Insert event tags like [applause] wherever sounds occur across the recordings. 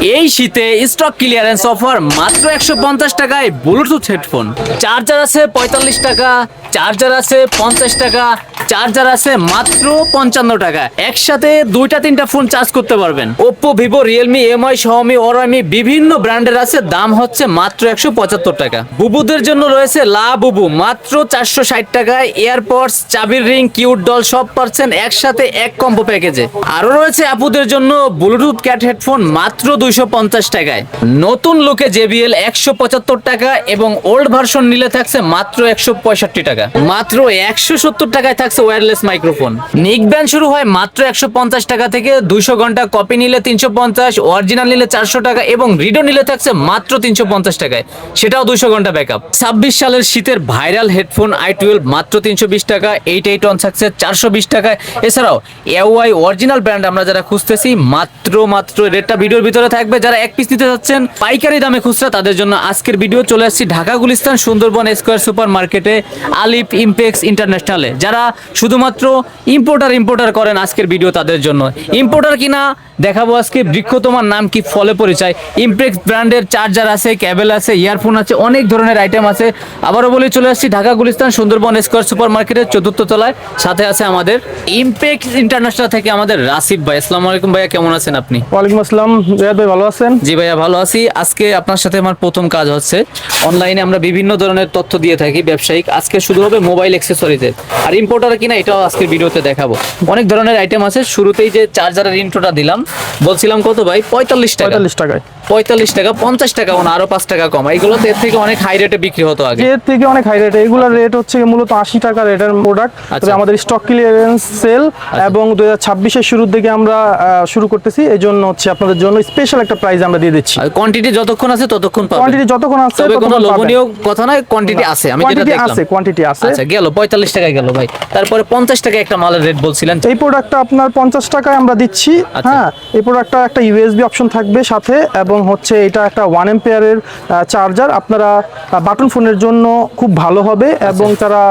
এই শীতে stock clearance offer মাত্র একশো পঞ্চাশ টাকায় ব্লুটুথ হেডফোন চার্জার আছে পঁয়তাল্লিশ টাকা চার্জার আছে পঞ্চাশ টাকা চার্জার আছে মাত্র পঞ্চান্ন টাকা। একসাথে দুইটা তিনটা ফোন চার্জ করতে পারবেন। Oppo Vivo Realme Mi Xiaomi ওরামি বিভিন্ন ব্র্যান্ডের আছে, দাম হচ্ছে মাত্র একশো পঁচাত্তর টাকা। বুবুদের জন্য রয়েছে লা বুবু, মাত্র চারশো ষাট টাকায় এয়ারপডস, চাবির রিং, কিউট ডল সব পাচ্ছেন একসাথে এক কম্বো প্যাকেজে আরও রয়েছে আপুদের জন্য ব্লুটুথ ক্যাট হেডফোন মাত্র দুইশো পঞ্চাশ টাকায়। নতুন লুকে জেবিএল একশো পঁচাত্তর টাকা এবং ওল্ড ভার্সন নিলে থাকছে মাত্র একশো পঁয়ষট্টি টাকা। মাত্র একশো সত্তর টাকায় থাকছে মাইক্রোফোন। শুরু হয় মাত্র একশো পঞ্চাশ টাকা থেকে দুইশো ঘণ্টা, কপি নিলে তিনশো পঞ্চাশ, অরিজিনাল নিলে চারশো টাকা এবং রিডো নিলে থাকছে মাত্র তিনশো পঞ্চাশ টাকায়। সেটাও দুইশো ঘণ্টা ব্যাকআপ। ছাব্বিশ সালের শীতের ভাইরাল হেডফোন আই টুয়েলভ মাত্র তিনশো বিশ টাকা, এইট এইট ওয়ান থাকছে চারশো বিশ টাকায়। এছাড়াও এওয়াই অরিজিনাল ব্র্যান্ড আমরা যারা খুঁজতেছি, মাত্র মাত্র রেটটা ভিডিওর ভিতরে থাকবে। যারা এক পিস নিতে যাচ্ছেন, পাইকারি দামে খুচরা, তাদের জন্য আজকের ভিডিও চলে আসছি ঢাকা, গুলিস্তান, সুন্দরবন স্কোয়ার সুপার মার্কেটে আলিফ ইম্পেক্স ইন্টারন্যাশনালে। যারা শুধুমাত্র ইম্পোর্টার ইম্পোর্টার করেন আজকের ভিডিও তাদের জন্য। ইম্পোর্টার কিনা দেখাবো আজকে বৃক্ষ তোমার নাম কি ফলে পরিচয়। ইমপ্রেক্স ব্র্যান্ডের চার্জার আছে ক্যাবেল আছে ইয়ারফোন আছে অনেক ধরনের আইটেম আছে। আবারও বলে চলে আসছি ঢাকা গুলিস্তান সুন্দরবন স্কোয়ার সুপার মার্কেটের চতুর্থ তলায়। সাথে আছে আমাদের ইমপেক্স ইন্টারন্যাশনাল থেকে আমাদের রাসিফ ভাই। আসসালামু আলাইকুম ভাইয়া কেমন আছেন আপনি? ওয়ালাইকুম আসসালাম। রিয়াদ ভাই ভালো আছেন? জি ভাইয়া ভালো আছি। আজকে আপনার সাথে আমার প্রথম কাজ হচ্ছে অনলাইনে আমরা বিভিন্ন ধরনের তথ্য দিয়ে থাকি ব্যবসায়িক। আজকে শুরু হবে মোবাইল অ্যাক্সেসরিজের আর ইম্পোর্টার কিনা এটাও আজকের ভিডিওতে দেখাবো। অনেক ধরনের আইটেম আছে। শুরুতেই যে চার্জারের ইন্ট্রোটা দিলাম বলছিলাম কত ভাই? পঁয়তাল্লিশ টাকা। পঁয়তাল্লিশ টাকায়। পঁয়তাল্লিশ টাকা পঞ্চাশ টাকা না আরও পাঁচ টাকা কম। এইগুলো তো এর থেকে অনেক হাই রেটে বিক্রি হতো আগে। এর থেকে অনেক হাই রেট এগুলোর রেট হচ্ছে মূলত আশি টাকা রেটের প্রোডাক্ট আচ্ছা। তবে আমাদের স্টক ক্লিয়ারেন্স সেল এবং দুই হাজার ছাব্বিশের শুরুর দিকে আমরা শুরু করতেছি। এই জন্য হচ্ছে আপনাদের জন্য স্পেশাল একটা প্রাইস আমরা দিয়ে দিচ্ছি। কোয়ান্টিটি যতক্ষণ আছে ততক্ষণ পাবেন। কোয়ান্টিটি যতক্ষণ আছে তবে কোনো লোভনীয় কথা নয় কোয়ান্টিটি আছে আমি যেটা দেখলাম। আছে কোয়ান্টিটি আছে। আচ্ছা গেল পঁয়তাল্লিশ টাকায় গেল ভাই। তারপরে পঞ্চাশ টাকা একটা মালের রেট বলছিলেন। এই প্রোডাক্টটা আপনার পঞ্চাশ টাকায় আমরা দিচ্ছি। আচ্ছা। হ্যাঁ এই প্রোডাক্টটা একটা ইউএসবি অপশন থাকবে সাথে এবং হচ্ছে এটা একটা ওয়ান এম্পিয়ারের চার্জার আপনারা বাটন ফোনের জন্য খুব ভালো হবে আচ্ছা। এবং তারা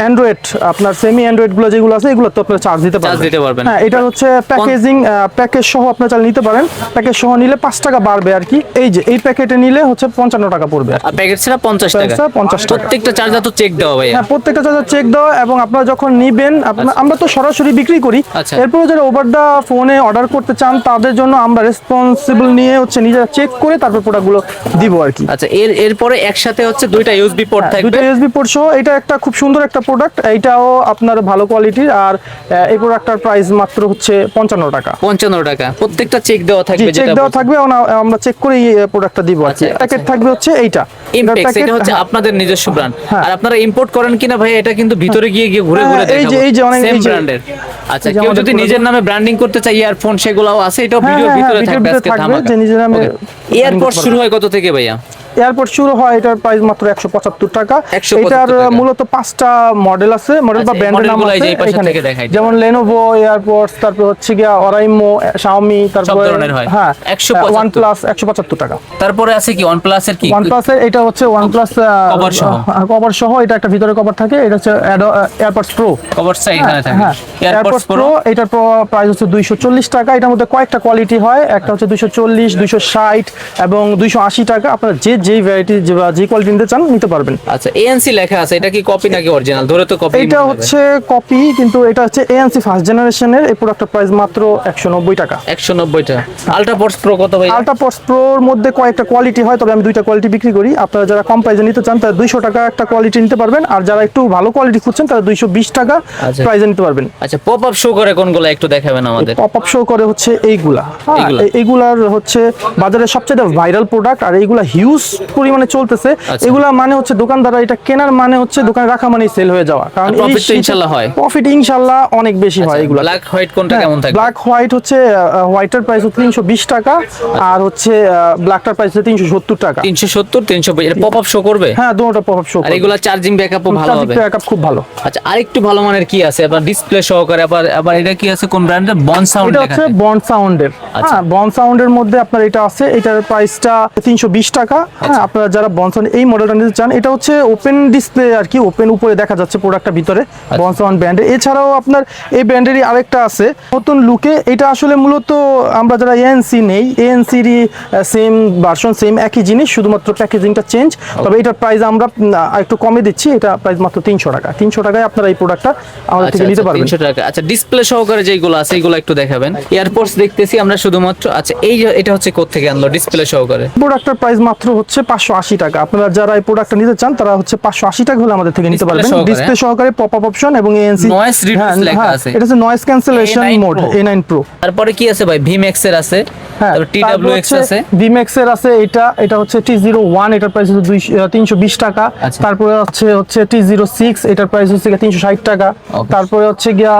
অ্যান্ড্রয়েড আপনার সেমি অ্যান্ড্রয়েডগুলো যেগুলো আছে এগুলো তো আপনারা চার্জ দিতে পারবেন। হ্যাঁ এটা হচ্ছে প্যাকেজিং প্যাকেজ সহ আপনারা চাইলে নিতে পারেন। প্যাকেজ সহ নিলে পাঁচ টাকা বাড়বে আর কি। এই যে এই প্যাকেটে নিলে হচ্ছে পঞ্চান্ন টাকা পড়বে আর প্যাকেট ছাড়া পঞ্চাশ টাকা। ছাড়া 50 টাকা। প্রত্যেকটা চার্জার তো চেক দেওয়া ভাইয়া। হ্যাঁ প্রত্যেকটা চার্জার চেক দেওয়া এবং আপনারা যখন নিবেন আপনার আমরা তো সরাসরি বিক্রি করি। আচ্ছা। এরপরে যারা ওভার দা ফোনে অর্ডার করতে চান তাদের জন্য আমরা রেসপন্সিবল নিয়ে হচ্ছে নিজেরা চেক করে তারপর প্রোডাক্টগুলো দিব আর কি। আচ্ছা এর এরপরে একসাথে হচ্ছে দুইটা ইউএসবি পোর্ট হ্যাঁ, থাকবে? দুটো ইউএসবি পোর্ট সহ এটা একটা খুব সুন্দর একটা প্রোডাক্ট এইটাও আপনার ভালো কোয়ালিটির আর এই প্রোডাক্টটার প্রাইস মাত্র হচ্ছে পঞ্চান্ন টাকা। পঞ্চান্ন টাকা। প্রত্যেকটা চেক দেওয়া থাকবে চেক দেওয়া থাকবে আমরা- চেক করে এই প্রোডাক্টটা দিব আর কি। আচ্ছা, প্যাকেট আচ্ছা। থাকবে হচ্ছে এইটা। ইমপেক্স এটা হচ্ছে হ্যাঁ, আপনাদের নিজস্ব ব্র্যান্ড। আর আপনারা ইম্পোর্ট করেন কিনা ভাই এটা কিন্তু ভিতরে গিয়ে গিয়ে ঘুরে হ্যাঁ, ঘুরে এই যে- এই যে অনেক- ব্র্যান্ডের আচ্ছা কেউ যদি নিজের নামে ব্র্যান্ডিং করতে চায় ইয়ারফোন সেগুলোও আছে এটাও হ্যাঁ, ভিডিওর হ্যাঁ, ভিতরে হ্যাঁ, থাকবে আজকে ভিতরে ধামাকা। এয়ারপোর্ট শুরু হয় কত থেকে ভাইয়া? এয়ারপোর্ট শুরু হয় এটার প্রাইস মাত্র একশো পঁচাত্তর টাকা। এটার মূলত পাঁচটা মডেল আছে মডেল বা আচ্ছা, ব্র্যান্ডের নাম আছে এখানে। যেমন লেনোভো এয়ারপোর্টস তারপর হচ্ছে গিয়া অরাইমো শাওমি তারপর হ্যাঁ। 175 ওয়ান প্লাস একশো পঁচাত্তর টাকা। তারপরে আছে কি ওয়ান প্লাসের কি? ওয়ান প্লাসের এটা হচ্ছে ওয়ান প্লাস Cover সহ। কভার সহ এটা একটা ভিতরে কভার থাকে এটা হচ্ছে এয়ারপোর্টস প্রো কভার সাইড এখানে থাকে। হ্যাঁ এয়ারপোর্টস প্রো প্রো এটার প্রাইস হচ্ছে দুইশো চল্লিশ টাকা। এটার মধ্যে কয়েকটা কোয়ালিটি হয় একটা হচ্ছে দুইশো চল্লিশ দুইশো ষাট এবং দুইশো আশি টাকা। আপনার যে যেই ভ্যারাইটি যে কোয়ালিটি নিতে চান নিতে পারবেন। আচ্ছা এএনসি লেখা আছে এটা কি কপি নাকি অরিজিনাল ধরে তো কপি এটা হচ্ছে কপি কিন্তু এটা হচ্ছে এএনসি ফার্স্ট জেনারেশনের এই প্রোডাক্টের প্রাইস মাত্র একশো নব্বই টাকা। একশো নব্বইটা আলট্রাপোর্টস প্রো কত ভাই? আলট্রাপস প্রোর মধ্যে কয়েকটা কোয়ালিটি হয় তবে আমি দুইটা কোয়ালিটি বিক্রি করি। আপনারা যারা কম প্রাইসে নিতে চান তারা দুইশো টাকা একটা কোয়ালিটি নিতে পারবেন। আর যারা একটু ভালো কোয়ালিটি খুঁজছেন তারা দুইশো বিশ টাকা আচ্ছা। প্রাইসে নিতে পারবেন। আচ্ছা পপ আপ শো করে কোনগুলো একটু দেখাবেন আমাদের? পপ আপ শো করে হচ্ছে এইগুলা। হ্যাঁ, এইগুলা? এই- এইগুলার হচ্ছে বাজারে সবচেয়ে ভাইরাল প্রোডাক্ট আর এইগুলা হিউজ পরিমাণে চলতেছে। আচ্ছা। এগুলা মানে হচ্ছে দোকানদাররা এটা কেনার মানে হচ্ছে দোকানে রাখা মানে সেল হয়ে যাওয়া। কারণ তো ইনশাল্লাহ হয়। আচ্ছা, প্রফিট ইনশাল্লাহ অনেক বেশি হয় এগুলা। ব্ল্যাক হোয়াইট কোনটা কেমন থাকে ব্ল্যাক হোয়াইট হচ্ছে হোয়াইটের প্রাইস হচ্ছে তিনশো বিশ টাকা আর হচ্ছে ব্ল্যাকটার প্রাইস হচ্ছে তিনশো সত্তর টাকা। তিনশো সত্তর তিনশো পপ আপ শো করবে? হ্যাঁ দুটো পপ আপ শো আর এগুলা চার্জিং ব্যাকআপও ভালো হবে। ব্যাকআপ খুব ভালো। আচ্ছা আরেকটু ভালো মানের কি আছে? আবার ডিসপ্লে সহকারে আবার আবার এটা কি আছে কোন ব্র্যান্ডের বন সাউন্ড এটা হচ্ছে বন্ড সাউন্ডের আচ্ছা। হ্যাঁ বন্ড সাউন্ডের মধ্যে আপনার এটা আছে এটার প্রাইসটা তিনশো বিশ টাকা হ্যাঁ আপনারা যারা বনসন এই মডেলটা নিতে চান এটা হচ্ছে ওপেন ডিসপ্লে আর কি ওপেন উপরে দেখা যাচ্ছে প্রোডাক্টটা ভিতরে বনসন ব্র্যান্ডের এছাড়াও আপনার এই ব্র্যান্ডেরই আরেকটা আছে নতুন লুকে এটা আসলে মূলত আমরা যারা এএনসি নেই এএনসিরই সেম ভার্সন সেম একই জিনিস শুধুমাত্র প্যাকেজিংটা চেঞ্জ তবে এটার প্রাইস আমরা একটু কমে দিচ্ছি এটা প্রাইস মাত্র তিনশো টাকা। তিনশো টাকায় আপনারা এই প্রোডাক্টটা আমাদের আচ্ছা থেকে নিতে আচ্ছা, পারবেন। 300 টাকা। আচ্ছা ডিসপ্লে সহকারে যেগুলো আছে এগুলো একটু দেখাবেন। এয়ারপোর্টস দেখতেছি আমরা শুধুমাত্র। আচ্ছা এই এটা হচ্ছে কোত্থেকে আনলো ডিসপ্লে সহকারে? প্রোডাক্টের প্রাইস মাত্র হচ্ছে পাঁচশো আশি টাকা। আপনারা যারা এই প্রোডাক্টটা নিতে চান তারা হচ্ছে পাঁচশো আশি টাকা হলে আমাদের থেকে নিতে পারবেন। ডিসপ্লে সহকারে পপ আপ অপশন এবং এএনসি লেখা আছে। এটা হচ্ছে noise cancellation mode. A nine pro তারপরে কি আছে ভাই? ভিমেক্স এর আছে হ্যাঁ তারপর ভিমেক্স এর আছে এটা এটা হচ্ছে টি জিরো ওয়ান এটার প্রাইস হচ্ছে তিনশো বিশ টাকা। আচ্ছা। তারপরে হচ্ছে হচ্ছে টি জিরো সিক্স এটার প্রাইস হচ্ছে তিনশো ষাট টাকা। তারপরে হচ্ছে গিয়া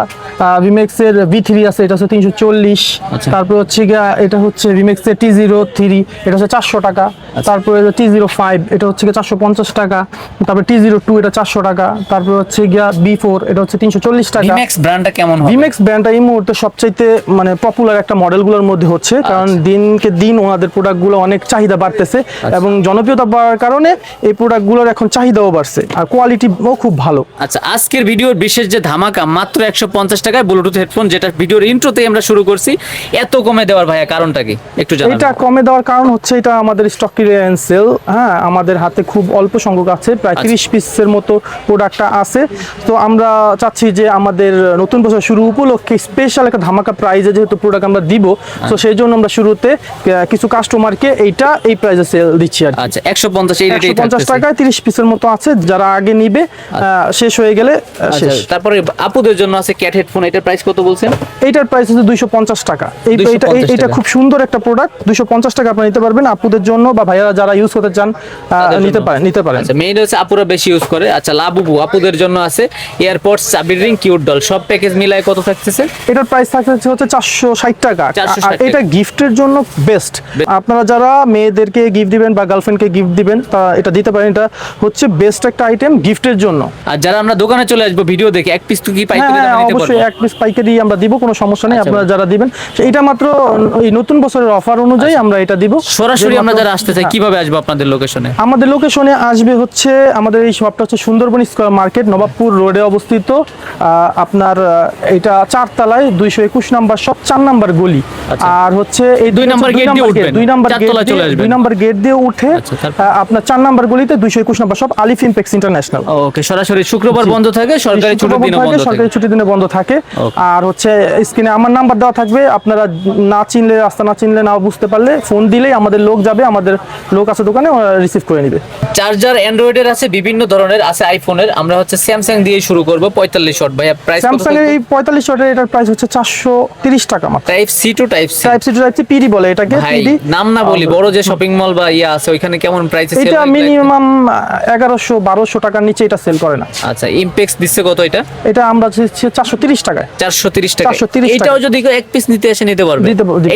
ভিমেক্স এর ভি থ্রি আছে এটা হচ্ছে তিনশো চল্লিশ। আচ্ছা। তারপরে হচ্ছে গিয়া এটা হচ্ছে ভিমেক্স এর টি জিরো থ্রি এটা হচ্ছে চারশো টাকা। আচ্ছা। তারপরে টি জিরো ফাইভ এটা হচ্ছে গিয়ে চারশো পঞ্চাশ টাকা। তারপরে টি জিরো টু এটা চারশো টাকা। তারপরে হচ্ছে গিয়া বি ফোর এটা হচ্ছে তিনশো চল্লিশ টাকা। ভিমেক্স ব্র্যান্ডটা কেমন ভিমেক্স ব্র্যান্ডটা এই মুহূর্তে সবচাইতে মানে পপুলার একটা মডেলগুলোর মধ্যে হচ্ছে। কারণ দিনকে দিন ওনাদের প্রোডাক্টগুলো অনেক চাহিদা বাড়তেছে এবং জনপ্রিয়তা বাড়ার কারণে এই প্রোডাক্টগুলোর এখন চাহিদাও বাড়ছে আর কোয়ালিটিও খুব ভালো। আচ্ছা আজকের ভিডিওর বিশেষ যে ধামাকা মাত্র একশো পঞ্চাশ টাকায় ব্লুটুথ হেডফোন যেটা ভিডিওর ইন্ট্রোতেই আমরা শুরু করছি এত কমে দেওয়ার ভাইয়া কারণটা কি? একটু এটা কমে দেওয়ার কারণ হচ্ছে এটা আমাদের স্টক ক্লিয়ারেন্স সেল হ্যাঁ আমাদের হাতে খুব অল্প সংখ্যক আছে প্রায় আচ্ছা। তিরিশ পিসের মতো প্রোডাক্টটা আছে। তো আমরা চাচ্ছি যে আমাদের নতুন বছর শুরু উপলক্ষে স্পেশাল একটা ধামাকা প্রাইজে যেহেতু প্রোডাক্ট আমরা দিব তো সেই জন্য আমরা শুরুতে কিছু কাস্টমারকে এইটা এই প্রাইজে সেল দিচ্ছি আর আচ্ছা একশো পঞ্চাশ একশো পঞ্চাশ টাকায় তিরিশ পিসের মতো আছে যারা আগে নিবে আহ, শেষ হয়ে গেলে আচ্ছা, শেষ। তারপরে আপুদের জন্য আছে ক্যাট হেডফোন এটার প্রাইস কত বলছেন? এইটার প্রাইস হচ্ছে দুইশো পঞ্চাশ টাকা। এইটা এটা এই- এটা খুব সুন্দর একটা প্রোডাক্ট দুইশো পঞ্চাশ টাকা আপনি নিতে পারবেন আপুদের জন্য বা ভাইয়ারা যারা ইউজ করতে চান নিতে পারেন নিতে পারেন। আচ্ছা মেইন হচ্ছে আপুরা বেশি ইউজ করে। আচ্ছা লাবুবু আপুদের জন্য আছে এয়ারপোর্টস চাবির রিং কিউট ডল সব প্যাকেজ মিলায় কত থাকতেছে? এটার প্রাইস থাকছে হচ্ছে চারশো ষাট টাকা। আর এটা গিফটের জন্য বেস্ট আপনারা যারা মেয়েদেরকে গিফট দিবেন বা গার্লফ্রেন্ডকে গিফট দিবেন তা এটা দিতে পারেন। এটা হচ্ছে বেস্ট একটা আইটেম গিফটের জন্য। আর যারা আমরা দোকানে চলে আসব ভিডিও দেখে এক পিস তো কি পাইকারি হ্যাঁ, দামে নিতে অবশ্যই এক পিস পাইকারি আমরা দিব কোনো সমস্যা নেই। আচ্ছা আপনারা যারা দিবেন এটা মাত্র এই নতুন বছরের অফার অনুযায়ী আমরা এটা দিব। আচ্ছা। সরাসরি আমরা যারা আসতে চাই হ্যাঁ। কীভাবে আসব? আপনাদের লোকেশনে আমাদের লোকেশনে আসবে হচ্ছে আমাদের এই শপটা হচ্ছে সুন্দরবন স্কোয়ার মার্কেট নবাবপুর রোডে অবস্থিত। আপনার এটা চারতলায় দুইশো একুশ নাম্বার শপ চার নাম্বার গলি। আচ্ছা। আর হচ্ছে এই দুই নাম্বার গেট দিয়ে উঠবেন। দুই নাম্বার গেট। দুই নাম্বার গেট দিয়ে উঠে আচ্ছা, আপনার চার নাম্বার গলিতে দুইশো একুশ number shop Alif impex international. Okay সরাসরি শুক্রবার বন্ধ থাকে সরকারি ছুটির থাকে, বন্ধ থাকে। সরকারি ছুটির দিনে বন্ধ থাকে। আর হচ্ছে স্ক্রিনে আমার নাম্বার দেওয়া থাকবে আপনারা না চিনলে রাস্তা না চিনলে না বুঝতে পারলে ফোন দিলেই আমাদের লোক যাবে আমাদের লোক আছে দোকানে রিসিভ করে নিবে। চার্জার অ্যান্ড্রয়েডের আছে বিভিন্ন ধরনের আছে আইফোনের আমরা হচ্ছে স্যামসাং দিয়ে শুরু করব পঁয়তাল্লিশ শট ভাইয়া প্রাইস স্যামসাং এর এই পঁয়তাল্লিশ ওয়াটের এটার প্রাইস হচ্ছে চারশো তিরিশ টাকা মাত্র। Type C to type C type C type C PD বলে এটাকে পিডি নাম না বলি বড় যে শপিং মল বা ইয়া আছে ওইখানে কেমন প্রাইসে সেল এটা মিনিমাম এগারোশো বারোশো টাকার নিচে এটা সেল করে না। আচ্ছা ইমপেক্স দিচ্ছে কত এটা? এটা আমরা দিচ্ছি চারশো তিরিশ টাকায়। চারশো তিরিশ টাকা 430 এটাও যদি এক পিস নিতে এসে নিতে পারবে?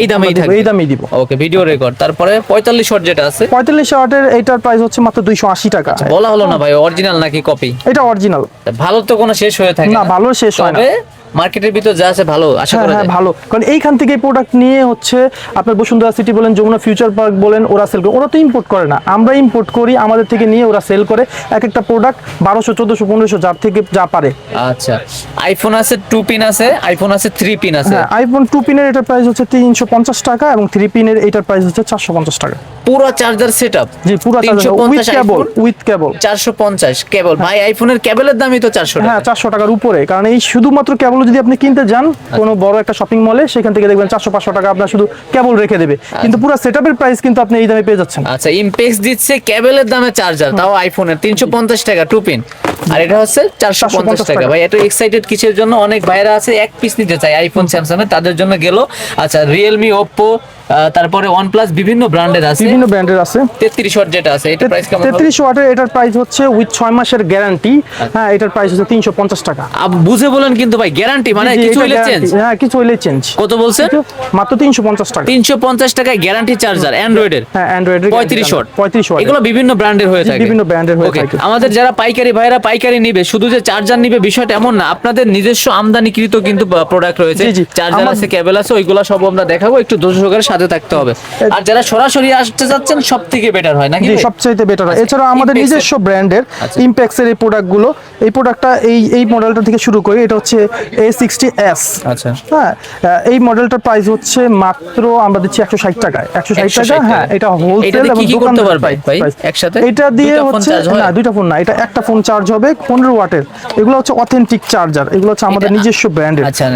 এই দামেই থাকবে। এই দামেই দিব। ওকে ভিডিও রেকর্ড তারপরে পঁয়তাল্লিশ শট যেটা আছে পঁয়তাল্লিশ ওয়াটের এইটার প্রাইস হচ্ছে মাত্র দুইশো আশি টাকা। বলা হলো না ভাই অরিজিনাল নাকি কপি এটা অরিজিনাল ভালো তো কোনো শেষ হয়ে থাকে না ভালো শেষ হয় না। মার্কেটের ভিতর যা আছে ভালো আশা হ্যাঁ করা হ্যাঁ যায়। ভালো। কারণ এইখান থেকে প্রোডাক্ট নিয়ে হচ্ছে আপনার বসুন্ধরা সিটি বলেন যমুনা ফিউচার পার্ক বলেন ওরা সেল করে ওরা তো ইম্পোর্ট করে না। আমরা ইম্পোর্ট করি আমাদের থেকে নিয়ে ওরা সেল করে। এক একটা প্রোডাক্ট বারোশো চোদ্দশো পনেরোশো যার থেকে যা পারে। আচ্ছা আইফোন আছে টু পিন আছে আইফোন আছে থ্রি পিন আছে। আইফোন টু পিনের এটার প্রাইস হচ্ছে তিনশো পঞ্চাশ টাকা এবং থ্রি পিনের এটার প্রাইস হচ্ছে চারশো পঞ্চাশ টাকা। পুরো চার্জার সেটআপ জি পুরো উইথ কেবল উইথ কেবল কেবল ভাই আইফোনের কেবলের দামই তো চারশো হ্যাঁ টাকা চারশো টাকার উপরে। কারণ এই শুধুমাত্র কেবল যদি আপনি কিনতে যান কোনো বড় একটা শপিং মলে সেখান থেকে দেখবেন চারশো পাঁচশো টাকা আপনার শুধু কেবল রেখে দেবে। কিন্তু পুরো সেটআপের প্রাইস কিন্তু আপনি এই দামে পেয়ে যাচ্ছেন। আচ্ছা ইমপেক্স দিচ্ছে কেবলের দামে চার্জার তাও আইফোনের তিনশো পঞ্চাশ টাকা টু পিন আর এটা হচ্ছে চারশো পঞ্চাশ টাকা। ভাই এত এক্সাইটেড কিসের জন্য? অনেক ভাইরা আছে এক পিস নিতে চাই আইফোন স্যামসাং এর তাদের জন্য গেল। আচ্ছা রিয়েলমি ওপ্পো তারপরে ওয়ানপ্লাস বিভিন্ন ব্র্যান্ডের আছে। বিভিন্ন ব্র্যান্ডের আছে। তেত্রিশ ওয়াট যেটা আছে এটা প্রাইস কেমন হবে? তেত্রিশ ওয়াটের এটার প্রাইস হচ্ছে উইথ ছয় মাসের গ্যারান্টি হ্যাঁ এটার প্রাইস হচ্ছে তিনশো পঞ্চাশ টাকা। আপ- বুঝে বলেন কিন্তু ভাই গ্যারান্টি মানে কিছু হইলে চেঞ্জ হ্যাঁ কিছু হইলে চেঞ্জ কত বলছেন? মাত্র তিনশো পঞ্চাশ টাকা। তিনশো পঞ্চাশ টাকায় গ্যারান্টি চার্জার অ্যান্ড্রয়েডের হ্যাঁ অ্যান্ড্রয়েড পঁয়ত্রিশ ওয়াট পঁয়ত্রিশ ওয়াট এগুলো বিভিন্ন ব্র্যান্ডের হয়ে থাকে। বিভিন্ন ব্র্যান্ডের হয়ে থাকে। আমাদের যারা পাইকারি ভাইরা পাইকারি নিবে শুধু যে চার্জার নিবে বিষয়টা এমন না আপনাদের নিজস্ব আমদানিকৃত কিন্তু প্রোডাক্ট রয়েছে। চার্জার আছে কেবল আছে ওইগুলো সব আমরা দেখাবো একটু সহকারে সাথে থাকতে হবে আর যারা সরাসরি আসতে চাচ্ছেন সব থেকে বেটার হয় নাকি? সবচাইতে বেটার হয় এছাড়াও আমাদের নিজস্ব ব্র্যান্ডের আচ্ছা। ইম্প্যাক্সের এই প্রোডাক্টগুলো এই প্রোডাক্টটা এই এই মডেলটা থেকে শুরু করি এটা হচ্ছে এ সিক্সটি এস আচ্ছা হ্যাঁ এই মডেলটার প্রাইস হচ্ছে মাত্র আমরা দিচ্ছি একশো ষাট টাকায় একশো ষাট টাকা হ্যাঁ এটা হোলসেল এবং ভাই? একসাথে? এটা দিয়ে হচ্ছে না দুইটা ফোন না এটা একটা ফোন চার্জ হবে পনেরো ওয়াটের। এগুলো হচ্ছে অথেন্টিক চার্জার এগুলো হচ্ছে আমাদের নিজস্ব ব্র্যান্ডের আচ্ছা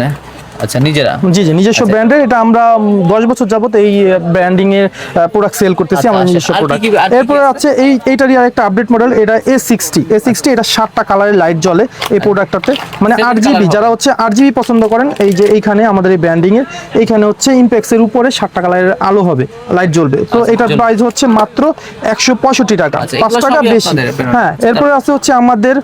আচ্ছা নিজেরা? জি জি নিজস্ব ব্র্যান্ডের এটা আমরা উম, দশ বছর যাবত এই ব্র্যান্ডিং এর প্রোডাক্ট সেল করতেছি আচ্ছা, আমাদের আচ্ছা। নিজস্ব প্রোডাক্ট এরপরে আছে? এই এইটারই আরেকটা আপডেট মডেল এটা এ সিক্সটি এ সিক্সটি এটা সাতটা কালারের লাইট জ্বলে এই প্রোডাক্টটাতে মানে Seven জিবি যারা হচ্ছে আট জিবি পছন্দ করেন এই যে এইখানে আমাদের এই ব্র্যান্ডিং এর এইখানে হচ্ছে ইম্প্যাক্সের উপরে সাতটা কালারের আলো হবে লাইট জ্বলবে। তো আচ্ছা, এটার প্রাইস হচ্ছে মাত্র একশো পঁয়ষট্টি টাকা আচ্ছা, পাঁচ টাকা বেশি। হ্যাঁ এরপরে আছে হচ্ছে আমাদের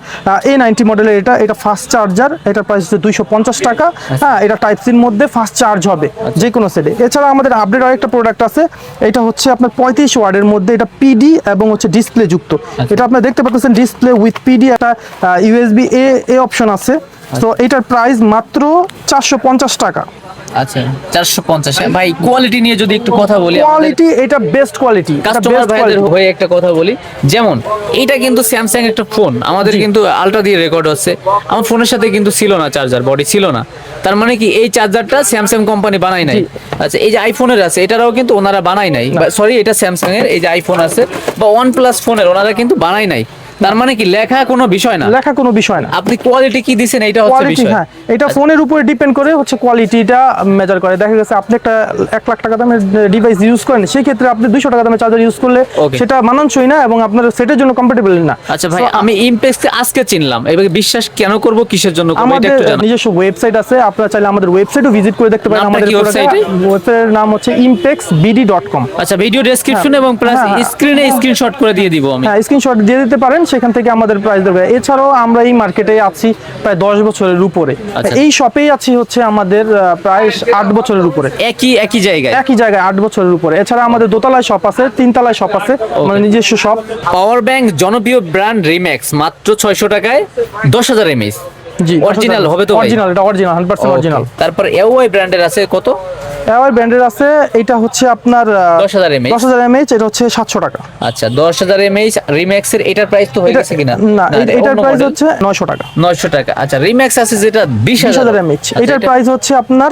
এ নাইনটি মডেলের এটা এটা ফাস্ট চার্জার এটার প্রাইস হচ্ছে দুইশো পঞ্চাশ টাকা। হ্যাঁ এটা টাইপ সির মধ্যে ফাস্ট চার্জ হবে যে কোনো সেটে এছাড়া আমাদের আপডেট আরেকটা প্রোডাক্ট আছে এটা হচ্ছে আপনার পঁয়ত্রিশ ওয়ার্ডের মধ্যে এটা পিডি এবং হচ্ছে ডিসপ্লে যুক্ত। এটা আপনার দেখতে পাচ্ছেন ডিসপ্লে উইথ পিডি একটা ইউএসবি এ এ অপশন আছে। তো এটার প্রাইস মাত্র চারশো পঞ্চাশ টাকা। আচ্ছা চারশো পঞ্চাশ। ভাই কোয়ালিটি নিয়ে যদি একটু কথা বলি কোয়ালিটি এটা বেস্ট কোয়ালিটি কাস্টমার ভাইদের হয়ে একটা কথা বলি। যেমন এইটা কিন্তু স্যামসাং একটা ফোন আমাদের কিন্তু আলট্রা দিয়ে রেকর্ড হচ্ছে। আমার ফোনের সাথে কিন্তু ছিল না চার্জার বডি ছিল না। তার মানে কি এই চার্জারটা স্যামসাং কোম্পানি বানাই নাই। আচ্ছা এই যে আইফোনের আছে এটারাও কিন্তু ওনারা বানাই নাই। সরি এটা স্যামসাং এর এই যে আইফোন আছে বা ওয়ান প্লাস ফোনের ওনারা কিন্তু বানাই নাই। তার মানে কি লেখা কোনো বিষয় না? লেখা কোনো বিষয় না। আপনি কোয়ালিটি কি দিছেন এটা হচ্ছে বিষয়। হ্যাঁ এটা ফোনের উপরে ডিপেন্ড করে হচ্ছে কোয়ালিটিটা মেজার করে। দেখা গেছে আপনি একটা এক লাখ টাকা দামের ডিভাইস ইউজ করেন সেই ক্ষেত্রে আপনি দুইশো টাকা দামের চার্জার ইউজ করলে সেটা মানানসই না এবং আপনার সেটের জন্য কম্পাটেবল না। আচ্ছা ভাই আমি ইমপেক্স আজকে চিনলাম এবার বিশ্বাস কেন করব কিসের জন্য করব এটা আমাদের একটু নিজস্ব ওয়েবসাইট আছে আপনারা চাইলে আমাদের ওয়েবসাইটও ভিজিট করে দেখতে পারেন। আমাদের? ওয়েবসাইটের নাম হচ্ছে ইমপেক্স বিডি ডট কম আচ্ছা ভিডিও ডেসক্রিপশন এবং প্লাস হ্যাঁ, হ্যাঁ। স্ক্রিনে স্ক্রিনশট করে দিয়ে দিব আমি। হ্যাঁ স্ক্রিনশট দিয়ে দিতে পারেন। সেখান থেকে আমাদের প্রাইস দেবে এছাড়াও আমরা এই মার্কেটে আছি প্রায় দশ বছরের উপরে। আচ্ছা। এই শপেই আছি হচ্ছে আমাদের প্রায় আট বছরের উপরে। একই একই জায়গায়? একই জায়গায় আট বছরের উপরে। এছাড়া আমাদের দোতলায় শপ আছে তিনতলায় শপ আছে মানে নিজস্ব শপ পাওয়ার ব্যাংক জনপ্রিয় ব্র্যান্ড রিম্যাক্স মাত্র ছয়শো টাকায় দশ হাজার এমএস অরিজিনাল হবে তো অরিজিনাল এটা অরিজিনাল হান্ড্রেড পার্সেন্ট অরিজিনাল তারপর এওয়াই ব্র্যান্ডের আছে কত? এবার ব্র্যান্ডের আছে এটা হচ্ছে আপনার 10,000 mAh দশ হাজার এমএইচ এটা হচ্ছে সাতশো টাকা। আচ্ছা দশ হাজার এমএস রিম্যাক্স এর এটার প্রাইস তো হয়ে গেছে কিনা? না এটার প্রাইস হচ্ছে নয়শো টাকা। নয়শো টাকা। আচ্ছা রিম্যাক্স আছে যেটা বিশ বিশ হাজার হাজার এমএইচ এটার প্রাইস হচ্ছে আপনার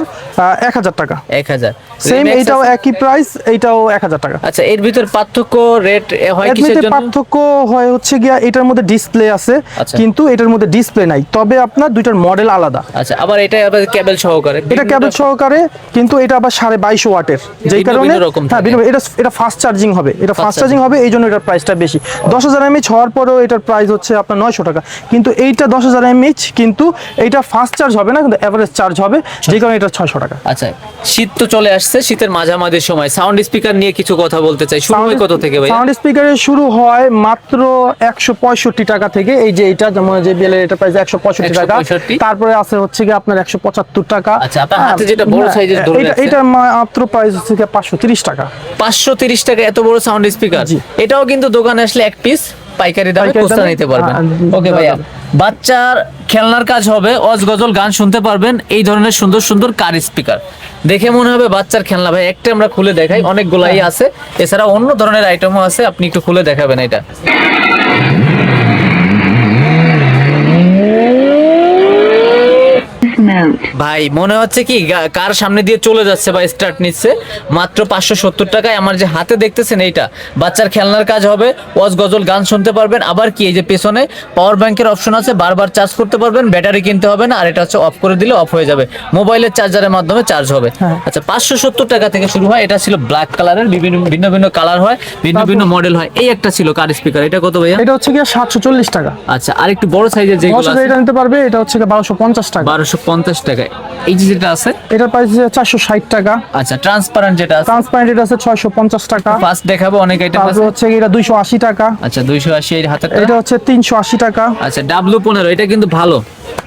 এক হাজার টাকা। এক হাজার। সেম এইটাও একই প্রাইস এইটাও এক হাজার টাকা। আচ্ছা এর ভিতর পার্থক্য রেট হয় কিসের জন্য? পার্থক্য হয় হচ্ছে গিয়া এটার মধ্যে ডিসপ্লে আছে আচ্ছা। কিন্তু এটার মধ্যে ডিসপ্লে নাই। তবে আপনার দুইটার মডেল আলাদা। আচ্ছা আবার এটা আবার কেবল সহকারে। এটা ক্যাবেল সহকারে কিন্তু এটা আবার সাড়ে বাইশো ওয়াটের। যেই কারণে হ্যাঁ এটা এটা ফাস্ট চার্জিং হবে। এটা ফাস্ট চার্জিং হবে এই জন্য এটার প্রাইসটা বেশি। দশ হাজার এমএইচ হওয়ার পরেও এটার প্রাইস হচ্ছে আপনার নয়শো টাকা। কিন্তু এইটা দশ হাজার এমএইচ কিন্তু এইটা ফাস্ট চার্জ হবে না কিন্তু অ্যাভারেজ চার্জ হবে। যে কারণে এটা ছয়শো টাকা। আচ্ছা শীত তো চলে আসছে শীতের মাঝামাঝি সময়। সাউন্ড স্পিকার নিয়ে কিছু কথা বলতে চাই। শুরু হয় কত থেকে ভাই সাউন্ড স্পিকারের শুরু হয় মাত্র একশো পঁয়ষট্টি টাকা থেকে। এই যে এটা যেমন যে বিএলের এটা প্রাইস একশো পঁয়ষট্টি টাকা। তারপরে আছে হচ্ছে কি আপনার একশো পঁচাত্তর টাকা। আচ্ছা, আপনার হাতে যেটা বড় হ্যাঁ, size-এর ধরে এটা- রাখছে। মাত্র প্রাইস হচ্ছে কি পাঁচশো তিরিশ টাকা। পাঁচশো তিরিশ টাকা এত বড় সাউন্ড স্পিকার। এটাও কিন্তু দোকানে আসলে এক পিস পাইকারি দামে খুচরা নিতে পারবেন। ওকে ভাইয়া। বাচ্চার খেলনার কাজ হবে অজগজল গান শুনতে পারবেন এই ধরনের সুন্দর সুন্দর কার স্পিকার। দেখে মনে হবে বাচ্চার খেলনা ভাই একটা আমরা খুলে দেখাই অনেকগুলাই আছে। এছাড়া অন্য ধরনের আইটেমও আছে আপনি একটু খুলে দেখাবেন এটা। ভাই মনে হচ্ছে কি কার সামনে দিয়ে চলে যাচ্ছে বা স্টার্ট নিচ্ছে? মাত্র পাঁচশো সত্তর টাকায় আমার যে হাতে দেখতেছেন এইটা বাচ্চার খেলনার কাজ হবে ওয়াজ গজল গান শুনতে পারবেন আবার কি এই যে পেছনে পাওয়ার ব্যাংকের অপশন আছে বারবার চার্জ করতে পারবেন ব্যাটারি কিনতে হবে না আর এটা হচ্ছে অফ করে দিলে অফ হয়ে যাবে। মোবাইলের চার্জারের মাধ্যমে চার্জ হবে। হ্যাঁ। আচ্ছা পাঁচশো সত্তর টাকা থেকে শুরু হয় এটা ছিল ব্ল্যাক কালারের বিভিন্ন ভিন্ন ভিন্ন কালার হয় ভিন্ন ভিন্ন মডেল হয় এই একটা ছিল কার স্পিকার এটা কত ভাইয়া? এটা হচ্ছে গিয়ে সাতশো চল্লিশ টাকা। আচ্ছা আর একটু বড় সাইজের যেগুলো এটা নিতে পারবে এটা হচ্ছে বারোশো পঞ্চাশ টাকা। বারোশো পঞ্চাশ টাকা এই যে যেটা আছে? এটা প্রাইস চারশো ষাট টাকা। আচ্ছা ট্রান্সপারেন্ট যেটা আছে। ট্রান্সপারেন্ট এটা আছে ছয়শো পঞ্চাশ টাকা। ফার্স্ট দেখাবো অনেক আইটেম আছে হচ্ছে এটা দুইশো আশি টাকা। আচ্ছা দুইশো আশি এর হাতে এটা হচ্ছে তিনশো আশি টাকা। আচ্ছা ডাব্লু পনেরো এটা কিন্তু ভালো।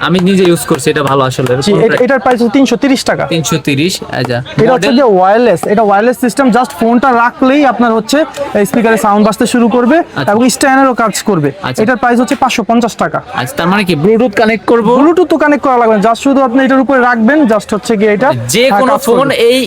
আমি নিজে ইউজ করছি এটা ভালো আসলে। এটা- এটার প্রাইস হচ্ছে তিনশো তিরিশ টাকা। তিনশো তিরিশ আচ্ছা এটা হচ্ছে যে ওয়্যারলেস এটা ওয়্যারলেস সিস্টেম জাস্ট ফোনটা রাখলেই আপনার হচ্ছে স্পিকারে সাউন্ড বাজতে শুরু করবে এবং স্ট্যান্ডেরও কাজ করবে। আচ্ছা। এটার প্রাইস হচ্ছে পাঁচশো পঞ্চাশ টাকা। আচ্ছা তার মানে কি ব্লুটুথ কানেক্ট করব? ব্লুটুথ তো কানেক্ট করা লাগবে জাস্ট শুধু আপনি এটার উপরে রাখবেন জাস্ট হচ্ছে গিয়ে এটা যে হ্যাঁ, কোনো ফোন এই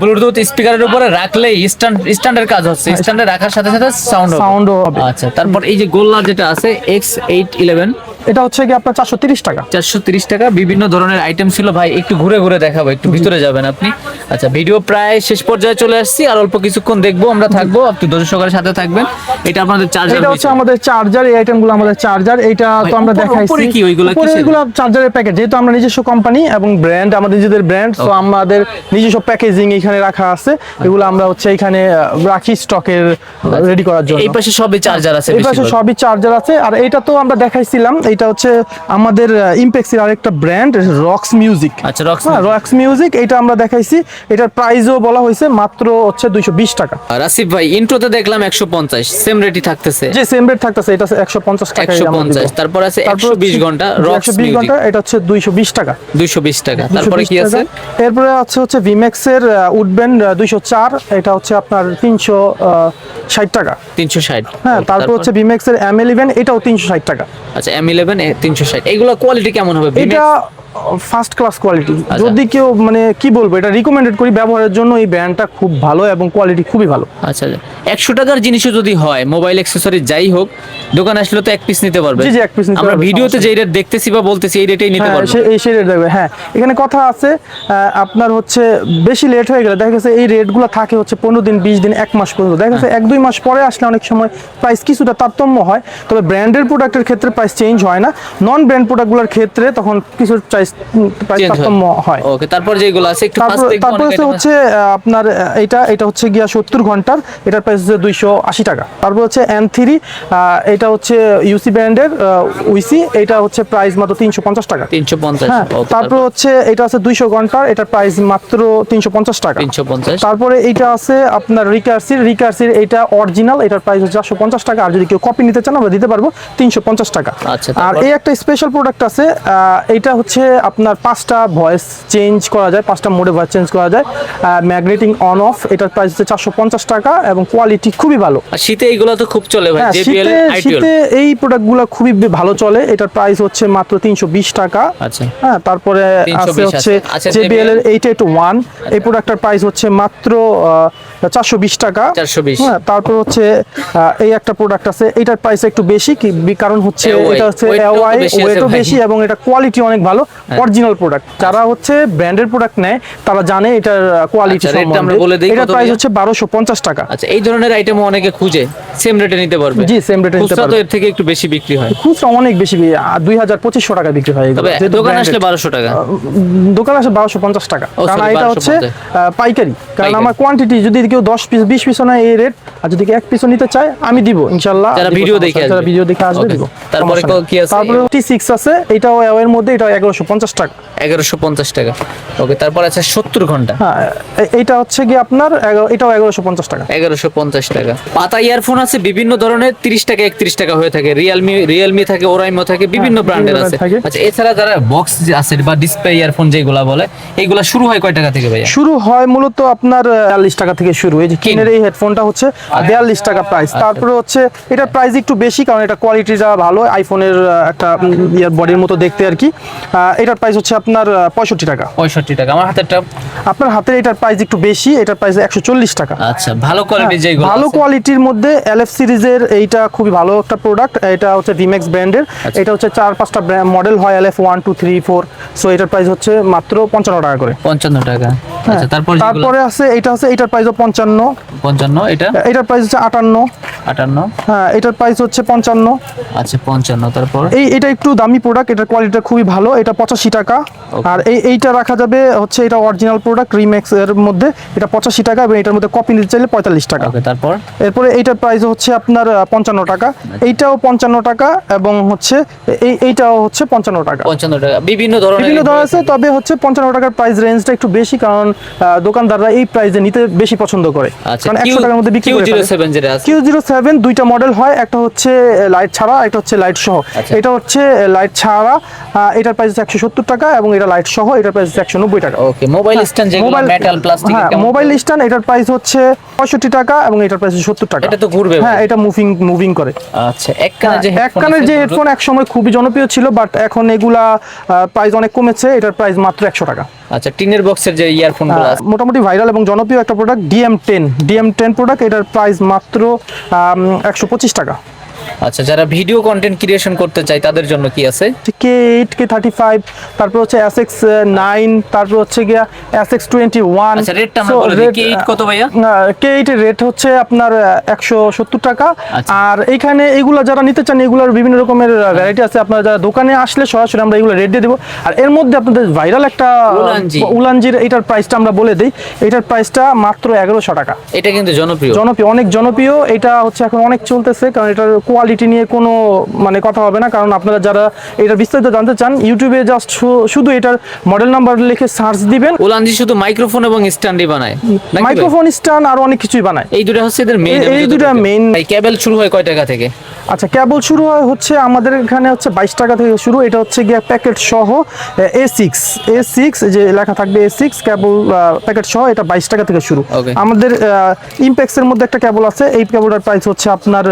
ব্লুটুথ স্পিকারের উপরে রাখলেই স্ট্যান্ড স্ট্যান্ডের কাজ হচ্ছে। স্ট্যান্ডে রাখার সাথে সাথে সাউন্ড সাউন্ডও হবে। আচ্ছা তারপর এই যে গোল্লা যেটা আছে এক্স এইট ইলেভেন এটা হচ্ছে কি আপনার চারশো তিরিশ টাকা। চারশো তিরিশ টাকা বিভিন্ন ধরনের আইটেম ছিল। ভাই একটু ঘুরে ঘুরে দেখাবো একটু ভিতরে যাবেন আপনি। আচ্ছা ভিডিও প্রায় শেষ পর্যায়ে চলে আসছি আর অল্প কিছুক্ষণ দেখব আমরা থাকব। একটু ধৈর্য সাথে থাকবেন। এটা আপনাদের চার্জার এটা হচ্ছে আমাদের চার্জার এই আইটেমগুলো আমাদের চার্জার এটা তো আমরা দেখাইছি। উপরে কি ওইগুলা কিসের? ওইগুলা চার্জারের প্যাকেট যেহেতু আমরা নিজস্ব কোম্পানি এবং ব্র্যান্ড আমাদের নিজেদের ব্র্যান্ড তো আমাদের নিজস্ব প্যাকেজিং এখানে রাখা আছে। এগুলো আমরা হচ্ছে এখানে রাখি স্টকের রেডি করার জন্য। এই পাশে সবই চার্জার আছে এই পাশে সবই চার্জার আছে। আর এটা তো আমরা দেখাইছিলাম এটা হচ্ছে আমাদের ইমপেক্সের আরেকটা ব্র্যান্ড রক্স মিউজিক আচ্ছা রক্স রক্স মিউজিক এটা আমরা দেখাইছি। এটার প্রাইসও বলা হয়েছে মাত্র হচ্ছে দুইশো বিশ টাকা। আর আসিফ ভাই ইন্ট্রোতে দেখলাম একশো পঞ্চাশ সেম রেটই থাকতেছে। যে সেম রেট থাকতেছে এটা একশো পঞ্চাশ টাকা একশো পঞ্চাশ তারপর আছে একশো বিশ ঘণ্টা রক্স একশো বিশ ঘণ্টা এটা হচ্ছে দুইশো বিশ টাকা। দুইশো বিশ টাকা তারপরে কি আছে? এরপরে আছে হচ্ছে ভিমেক্স এর উডবেন দুইশো চার এটা হচ্ছে আপনার তিনশো ষাট টাকা। তিনশো ষাট। হ্যাঁ তারপর হচ্ছে ভিমেক্স এর এম ইলেভেন এটাও তিনশো ষাট টাকা। আচ্ছা এম ইলেভেন তিনশো ষাট। এগুলো কোয়ালিটি কেমন হবে? এটা ফার্স্ট ক্লাস কোয়ালিটি যদি কেউ মানে কি বলব এটা রিকমেন্ডেড করি ব্যবহারের জন্য এই ব্র্যান্ডটা খুব ভালো এবং কোয়ালিটি খুবই ভালো। আচ্ছা একশো টাকার জিনিসও যদি হয় মোবাইল অ্যাক্সেসরি যাই হোক দোকান আসলে তো এক পিস নিতে পারবে। জি, জি, এক পিস নিতে আমরা পারবে, ভিডিওতে সমস্যা যে রেট দেখতেছি বা বলতেছি এই রেটেই নিতে হ্যাঁ পারব। এই সেই রেট দেবে হ্যাঁ। এখানে কথা আছে আপনার হচ্ছে বেশি লেট হয়ে গেলে দেখা গেছে এই রেটগুলো থাকে হচ্ছে পনেরো দিন বিশ দিন এক মাস পর্যন্ত। দেখা গেছে এক দুই মাস পরে আসলে অনেক সময় প্রাইস কিছুটা তারতম্য হয় তবে ব্র্যান্ডের প্রোডাক্টের ক্ষেত্রে প্রাইস চেঞ্জ হয় না। নন ব্র্যান্ড প্রোডাক্টগুলোর ক্ষেত্রে তখন কিছু প্রাইস প্রাইস Change তারতম্য হয়। ওকে তারপর যেগুলো আছে একটু হচ্ছে আপনার এটা এটা হচ্ছে গিয়া সত্তর ঘণ্টার এটার প্রাইস হচ্ছে দুইশো আশি টাকা। তারপর হচ্ছে এন থ্রি এটা হচ্ছে ইউসি ব্র্যান্ডের উইসি এটা হচ্ছে প্রাইস মাত্র তিনশো পঞ্চাশ টাকা। তিনশো পঞ্চাশ তারপর হচ্ছে এটা আছে দুইশো ঘণ্টার এটার প্রাইস মাত্র তিনশো পঞ্চাশ টাকা। তিনশো পঞ্চাশ। তারপরে এইটা আছে আপনার রিকার্সির রিকার্সির এটা অরিজিনাল এটার প্রাইস হচ্ছে চারশো পঞ্চাশ টাকা আর যদি কেউ কপি নিতে চান আমরা দিতে পারব তিনশো পঞ্চাশ টাকা। আচ্ছা, আর এই একটা স্পেশাল প্রোডাক্ট আছে এটা হচ্ছে আপনার পাঁচটা ভয়েস চেঞ্জ করা যায় পাঁচটা মোডে ভয়েস চেঞ্জ করা যায়। ম্যাগনেটিং অন অফ এটার প্রাইস হচ্ছে চারশো পঞ্চাশ টাকা এবং কোয়ালিটি খুবই ভালো। শীতে এইগুলো তো খুব চলে ভাই হ্যাঁ শীতে শীতে এই প্রোডাক্টগুলো খুবই ভালো চলে। এটার প্রাইস হচ্ছে মাত্র তিনশো বিশ টাকা। আচ্ছা। হ্যাঁ তারপরে আছে হচ্ছে। আচ্ছা, এর এইট এইট ওয়ান এই প্রোডাক্টটার প্রাইস হচ্ছে মাত্র চারশো বিশ টাকা। 420 হ্যাঁ তারপর হচ্ছে এই একটা প্রোডাক্ট আছে। এটার প্রাইস একটু বেশি কি কারণ হচ্ছে এটা হচ্ছে ওয়েটও বেশি এবং এটা কোয়ালিটি অনেক ভালো। অরিজিনাল প্রোডাক্ট যারা হচ্ছে ব্র্যান্ডের প্রোডাক্ট নেয় তারা জানে এটার কোয়ালিটি আচ্ছা, টা আমরা বলে দিই কত প্রাইস হচ্ছে বারোশো পঞ্চাশ টাকা। আচ্ছা এই ধরনের আইটেমও অনেকে খুঁজে। সেম রেটে নিতে পারবে। জি, rate এ নিতে তো পারবে। এর থেকে একটু বেশি বিক্রি হয়। খুচরা অনেক বেশি দুই হাজার পঁচিশশো টাকা বিক্রি হয় তবে দোকান আসলে বারোশো টাকা। দোকান আসে বারোশো পঞ্চাশ টাকা। কারণ এটা হচ্ছে পাইকারি। কারণ আমার কোয়ান্টিটি যদি কেউ দশ পিস বিশ পিস নেয় এই রেট আর যদি এক পিসও নিতে চায় আমি দিব ইনশাল্লাহ যারা ভিডিও দেখে নেই। যারা আসবে। ভিডিও দেখে আসবে দিব। তারপরে কি আছে? তারপরে টি সিক্স আছে এটাও এর মধ্যে এটা এগারোশো পঞ্চাশ টাকা। এগারোশো পঞ্চাশ টাকা। ওকে তারপর আছে সত্তর ঘণ্টা। হ্যাঁ এইটা হচ্ছে কি আপনার এটাও এগারোশো পঞ্চাশ টাকা। এগারোশো পঞ্চাশ টাকা। পাতা ইয়ারফোন আছে বিভিন্ন ধরনের তিরিশ টাকা একত্রিশ টাকা হয়ে থাকে। রিয়েলমি রিয়েলমি থাকে ওরাইমো থাকে বিভিন্ন হ্যাঁ, ব্র্যান্ডের আছে। আচ্ছা এছাড়া যারা বক্স আছে বা ডিসপ্লে ইয়ারফোন যেগুলা বলে এইগুলা শুরু হয় কয় টাকা থেকে ভাইয়া? শুরু হয় মূলত আপনার বিয়াল্লিশ টাকা থেকে শুরু। এই যে কিনের এই হেডফোনটা হচ্ছে বিয়াল্লিশ টাকা প্রাইস তারপরে হচ্ছে এটার প্রাইস একটু বেশি কারণ এটা কোয়ালিটিটা ভালো। আইফোনের একটা ইয়ার বডির মতো দেখতে আর কি। এটার প্রাইস হচ্ছে আপনার পঁয়ষট্টি টাকা। পঁয়ষট্টি টাকা। আমার হাতেরটা? আপনার হাতের এটার প্রাইস একটু বেশি এটার প্রাইস একশো চল্লিশ টাকা। আচ্ছা ভালো কোয়ালিটির যেগুলো ভালো কোয়ালিটির মধ্যে এলএফ সিরিজের এইটা খুবই ভালো একটা প্রোডাক্ট এটা হচ্ছে ভিমেক্স ব্র্যান্ডের আচ্ছা। এটা হচ্ছে চার পাঁচটা মডেল হয় LF one two three four so এটার প্রাইস হচ্ছে মাত্র পঞ্চান্ন টাকা করে। পঞ্চান্ন টাকা। আচ্ছা তারপর তারপরে আছে এটা আছে এটার প্রাইস পঞ্চান্ন। পঞ্চান্ন এটা? এটার প্রাইস হচ্ছে আটান্ন। আটান্ন। হ্যাঁ এটার প্রাইস হচ্ছে পঞ্চান্ন। আচ্ছা পঞ্চান্ন তারপর? এই এটা একটু দামি প্রোডাক্ট এটার কোয়ালিটিটা খুবই ভালো এটা পঁচাশি টাকা। আর এই এইটা রাখা যাবে হচ্ছে এটা অরিজিনাল প্রোডাক্ট রিমেক্স এর মধ্যে এটা পঁচাশি টাকা এবং এটার মধ্যে কপি নিতে চাইলে পঁয়তাল্লিশ টাকা। ওকে তারপর? এরপরে এইটার প্রাইস হচ্ছে আপনার পঞ্চান্ন টাকা। এইটাও পঞ্চান্ন টাকা এবং হচ্ছে এই এইটাও হচ্ছে পঞ্চান্ন টাকা। পঞ্চান্ন টাকা। বিভিন্ন ধরনের বিভিন্ন ধরনের আছে তবে হচ্ছে পঞ্চান্ন টাকার প্রাইস রেঞ্জটা একটু বেশি কারণ দোকানদাররা এই প্রাইসে নিতে বেশি পছন্দ করে। আচ্ছা কারণ একশো টাকার মধ্যে বিক্রি করে কিউ জিরো সেভেন দুইটা মডেল হয় একটা হচ্ছে লাইট ছাড়া একটা হচ্ছে লাইট সহ। আচ্ছা। এটা হচ্ছে লাইট ছাড়া এটার প্রাইস একশো সত্তর টাকা এবং এটা লাইট সহ এটার প্রাইস একশো নব্বই টাকা। Okay mobile stand metal plastic হ্যাঁ মোবাইল স্ট্যান্ড এটার প্রাইস হচ্ছে পঁয়ষট্টি টাকা এবং এটার প্রাইস সত্তর টাকা। এটা তো ঘুরবে হ্যাঁ এটা মুভিং মুভিং করে। আচ্ছা এক কানের যে হ্যাঁ, এক কানের যে হেডফোন এক সময় খুবই জনপ্রিয় ছিল বাট এখন এগুলা প্রাইস অনেক কমেছে এটার প্রাইস মাত্র একশো টাকা। আচ্ছা টিনের বক্সের যে ইয়ারফোনগুলো আছে। মোটামুটি ভাইরাল এবং জনপ্রিয় একটা product DM ten DM ten product এটার প্রাইস মাত্র একশো পঁচিশ টাকা। আচ্ছা যারা ভিডিও কন্টেন্ট ক্রিয়েশন করতে চায় তাদের জন্য কি আছে? K eight K thirty five তারপর হচ্ছে এস এক্স নাইন তারপর হচ্ছে গিয়া এস এক্স টোয়েন্টি ওয়ান আচ্ছা, rate আমরা বলে দিই। K8 কত ভাইয়া? কে এইটের রেট হচ্ছে আপনার একশো সত্তর টাকা। আচ্ছা। আর এইখানে এগুলা যারা নিতে চান এগুলার বিভিন্ন রকমের ভ্যারাইটি আছে। আপনারা যারা দোকানে আসলে সরাসরি আমরা এগুলো রেট দিয়ে দেবো। আর এর মধ্যে আপনাদের ভাইরাল একটা উলানজি। উলানজির এটার প্রাইসটা আমরা বলে দিই। এটার প্রাইসটা মাত্র এগারোশো টাকা। এটা কিন্তু জনপ্রিয়। জনপ্রিয় অনেক জনপ্রিয়। এটা হচ্ছে এখন অনেক চলতেছে কারণ এটার কোয়ালিটি নিয়ে কোনো মানে কথা হবে না কারণ আপনারা যারা এটা বিস্তারিত জানতে চান ইউটিউবে জাস্ট শুধু এটার মডেল নাম্বার লিখে সার্চ দিবেন। ওলানজি শুধু মাইক্রোফোন এবং স্ট্যান্ডই বানায়। মাইক্রোফোন স্ট্যান্ড আর অনেক কিছুই বানায়। এই দুটো হচ্ছে এদের মেইন এই- দুটা main। এই কেবল শুরু হয় কয় টাকা থেকে? আচ্ছা কেবল শুরু হয় হচ্ছে আমাদের এখানে হচ্ছে বাইশ টাকা থেকে শুরু। এটা হচ্ছে গিয়ে প্যাকেট সহ এ সিক্স এ সিক্স যে লেখা থাকবে এ সিক্স কেবল প্যাকেট সহ এটা বাইশ টাকা থেকে শুরু. আমাদের ইম্প্যাক্সের মধ্যে একটা কেবল আছে। এই কেবলটার প্রাইস হচ্ছে আপনার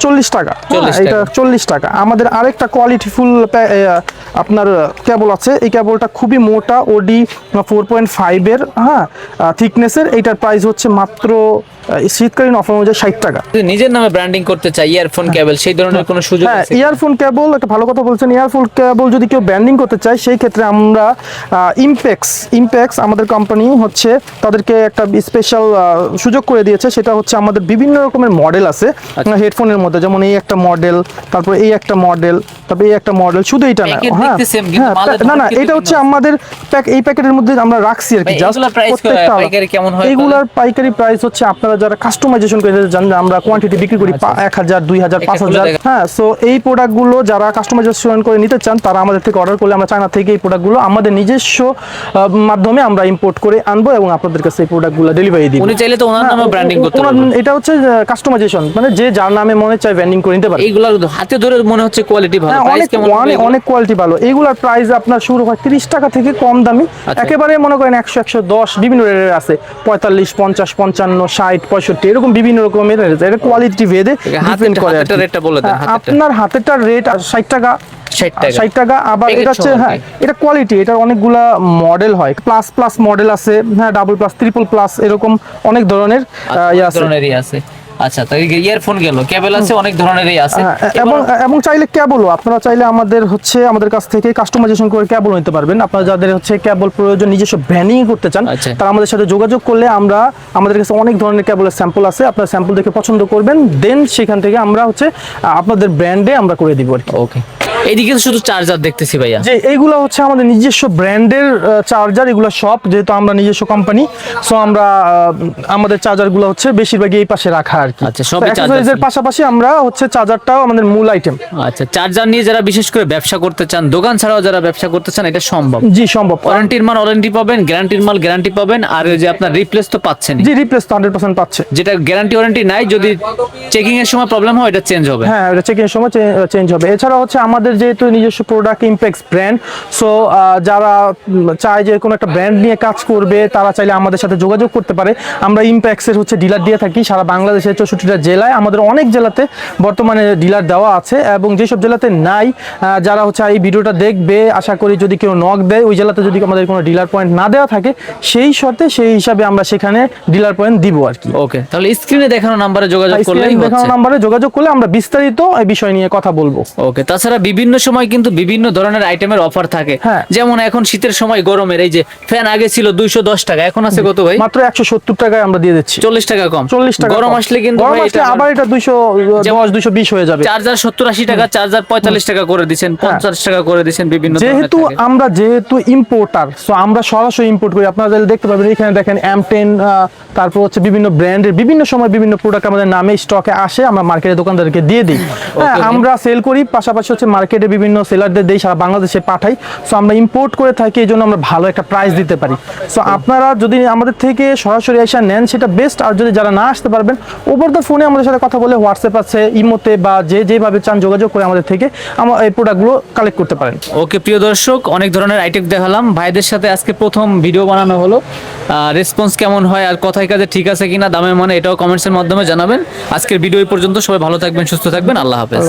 চল্লিশ টাকা। হ্যাঁ, 40 এটা চল্লিশ টাকা। আমাদের আরেকটা কোয়ালিটিফুল আপনার কেবল আছে। এই কেবলটা খুবই মোটা ওডি ফোর পয়েন্ট ফাইভের হ্যাঁ থিকনেসের এইটার প্রাইস হচ্ছে মাত্র শীতকালীন অফার অনুযায়ী ষাট টাকা। যদি নিজের নামে ব্র্যান্ডিং করতে চাই ইয়ারফোন কেবল সেই ধরনের কোনো সুযোগ হ্যাঁ ইয়ারফোন কেবল একটা ভালো কথা বলছেন ইয়ারফোন কেবল যদি কেউ ব্যান্ডিং করতে চায় সেই ক্ষেত্রে আমরা ইমপ্যাক্স ইমপ্যাক্স আমাদের কোম্পানি হচ্ছে তাদেরকে একটা স্পেশাল সুযোগ করে দিয়েছে। সেটা হচ্ছে আমাদের বিভিন্ন রকমের মডেল আছে আচ্ছা। হেডফোনের মধ্যে যেমন এই একটা মডেল তারপর এই একটা মডেল তারপর এই একটা মডেল শুধু এইটা না হ্যাঁ হ্যাঁ, না না এটা হচ্ছে আমাদের প্যাক এই প্যাকেটের মধ্যে আমরা রাখছি আর কি জাস্ট এগুলোর কেমন এইগুলার পাইকারি প্রাইস হচ্ছে আপনারা যারা কাস্টমাইজেশন করে আমরা কোয়ান্টিটি বিক্রি করি এক হাজার দুই হাজার পাঁচ হাজার। হ্যাঁ সো এই প্রোডাক্টগুলো যারা কাস্টমাইজেশন করে নিতে চান তারা আমাদের থেকে অর্ডার করলে আমরা চায়না থেকে এই প্রোডাক্টগুলো আমাদের নিজস্ব মাধ্যমে আমরা ইম্পোর্ট করে আনব এবং আপনাদের কাছে এই প্রোডাক্টগুলো ডেলিভারি দিব। উনি চাইলে তো ওনার নামে ব্র্যান্ডিং করতে পারবেন। এটা হচ্ছে কাস্টমাইজেশন মানে যে যার নামে মনে চায় ব্র্যান্ডিং করে নিতে পারে। এইগুলা হাতে ধরে মনে হচ্ছে কোয়ালিটি ভালো হ্যাঁ, প্রাইস অনেক কেমন অনেক অনেক কোয়ালিটি ভালো। এইগুলার প্রাইস আপনার শুরু হয় তিরিশ টাকা থেকে কম দামি। আচ্ছা। একেবারে মনে করেন একশো একশো দশ বিভিন্ন রেটের আছে। পঁয়তাল্লিশ পঞ্চাশ পঞ্চান্ন ষাট পঁয়ষট্টি এরকম বিভিন্ন রকমের এটা কোয়ালিটি ভেদে ডিপেন্ড করে হ্যাঁ, হাতেরটা। আপনার হাতেরটার রেট ষাট টাকা ষাট টাকা। আবার এটা হচ্ছে হ্যাঁ এটা কোয়ালিটি এটার অনেকগুলা মডেল হয়। প্লাস প্লাস মডেল আছে হ্যাঁ ডাবল প্লাস ট্রিপল প্লাস এরকম অনেক ধরনের আচ্ছা, ইয়ে আছে। আচ্ছা তাই ইয়ারফোন গেল কেবল আছে অনেক ধরনেরই আছে। এবং এবং চাইলে কেবলও আপনারা চাইলে আমাদের হচ্ছে আমাদের কাছ থেকে কাস্টমাইজেশন করে কেবল নিতে পারবেন। আপনারা যাদের হচ্ছে কেবল প্রয়োজন নিজস্ব ব্র্যান্ডিং করতে চান আচ্ছা। তারা আমাদের সাথে যোগাযোগ করলে আমরা আমাদের কাছে অনেক ধরনের কেবলের স্যাম্পল আছে। আপনারা স্যাম্পল দেখে পছন্দ করবেন দেন সেখান থেকে আমরা হচ্ছে আপনাদের ব্র্যান্ডে আমরা করে দিব আর কি। ওকে এইদিকে তো শুধু চার্জার দেখতেছি ভাইয়া। যে এইগুলো হচ্ছে আমাদের নিজস্ব ব্র্যান্ডের চার্জার এগুলো সব যেহেতু আমরা নিজস্ব কোম্পানি সো আমরা আমাদের চার্জারগুলো হচ্ছে বেশিরভাগই এই পাশে রাখা আর কি। আচ্ছা, সবই এর পাশাপাশি আমরা হচ্ছে চার্জারটাও আমাদের মূল আইটেম আচ্ছা চার্জার নিয়ে যারা বিশেষ করে ব্যবসা করতে চান দোকান ছাড়াও যারা ব্যবসা করতে চান এটা সম্ভব? জি সম্ভব। ওয়ারেন্টির মাল ওয়ারেন্টি পাবেন গ্যারান্টির মাল গ্যারান্টি পাবেন আর যে আপনার রিপ্লেস তো পাচ্ছেন। জি রিপ্লেস তো হান্ড্রেড পার্সেন্ট পাচ্ছে। যেটা গ্যারান্টি ওয়ারেন্টি নাই যদি চেকিং এর সময় প্রবলেম হয় এটা চেঞ্জ হবে। হ্যাঁ এটা চেকিং এর সময় চেঞ্জ হবে। এছাড়া হচ্ছে আমাদের যেহেতু নিজস্ব প্রোডাক্ট ইম্প্যাক্স ব্র্যান্ড সো যারা চায় যে কোনো একটা ব্র্যান্ড নিয়ে কাজ করবে তারা চাইলে আমাদের সাথে যোগাযোগ করতে পারে। আমরা ইম্প্যাক্সের হচ্ছে ডিলার দিয়ে থাকি সারা বাংলাদেশের চৌষট্টিটা জেলায়। আমাদের অনেক জেলাতে বর্তমানে ডিলার দেওয়া আছে এবং যেসব জেলাতে নাই যারা হচ্ছে এই ভিডিওটা দেখবে আশা করি যদি কেউ নক দেয় ওই জেলাতে যদি আমাদের কোনো ডিলার পয়েন্ট না দেওয়া থাকে সেই শর্তে সেই হিসাবে আমরা সেখানে ডিলার পয়েন্ট দিব আর কি। ওকে তাহলে স্ক্রিনে দেখানো নাম্বারে যোগাযোগ করলেই স্ক্রিনে দেখানো নাম্বারে যোগাযোগ করলে আমরা বিস্তারিত এই বিষয় নিয়ে কথা বলব। ওকে তাছাড়া বিভিন্ন সময় কিন্তু বিভিন্ন ধরনের আইটেমের অফার থাকে। হ্যাঁ। যেমন এখন শীতের সময় গরমের এই যে ফ্যান আগে ছিল দুইশো দশ টাকা এখন আছে কত ভাই? মাত্র একশো সত্তর টাকায় আমরা দিয়ে দিচ্ছি। চল্লিশ টাকা কম। চল্লিশ টাকা গরম আসলে কিন্তু আবার এটা দুইশো দশ দুইশো বিশ হয়ে যাবে। চার্জার সত্তর আশি টাকা চার্জার পঁয়তাল্লিশ টাকা করে দিচ্ছেন পঞ্চাশ টাকা করে দিচ্ছেন বিভিন্ন যেহেতু আমরা যেহেতু ইম্পোর্টার সো আমরা সরাসরি ইম্পোর্ট করি। আপনারা যারা দেখতে পাবেন এখানে দেখেন এম টেন তারপর হচ্ছে বিভিন্ন ব্র্যান্ডের বিভিন্ন সময় বিভিন্ন প্রোডাক্ট আমাদের নামে স্টকে আসে আমরা মার্কেটের দোকানদারকে দিয়ে দিই। [laughs] হ্যাঁ আমরা সেল করি পাশাপাশি হচ্ছে মার্কেট মার্কেটে বিভিন্ন সেলারদের দেই সারা বাংলাদেশে পাঠাই। সো আমরা ইম্পোর্ট করে থাকি এই জন্য আমরা ভালো একটা প্রাইস দিতে পারি। সো আপনারা যদি আমাদের থেকে সরাসরি এসে নেন সেটা বেস্ট আর যদি যারা না আসতে পারবেন ওভার দ্য ফোনে আমাদের সাথে কথা বলে হোয়াটসঅ্যাপ আছে ইমোতে বা যে যেভাবে চান যোগাযোগ করে আমাদের থেকে আমার এই প্রোডাক্টগুলো কালেক্ট করতে পারেন। ওকে প্রিয় দর্শক অনেক ধরনের আইটেম দেখালাম। ভাইদের সাথে আজকে প্রথম ভিডিও বানানো হলো। রেসপন্স কেমন হয় আর কথায় কাজে ঠিক আছে কিনা দামে মানে এটাও কমেন্টসের মাধ্যমে জানাবেন। আজকের ভিডিও এই পর্যন্ত। সবাই ভালো থাকবেন সুস্থ থাকবেন। আল্লাহ হাফেজ।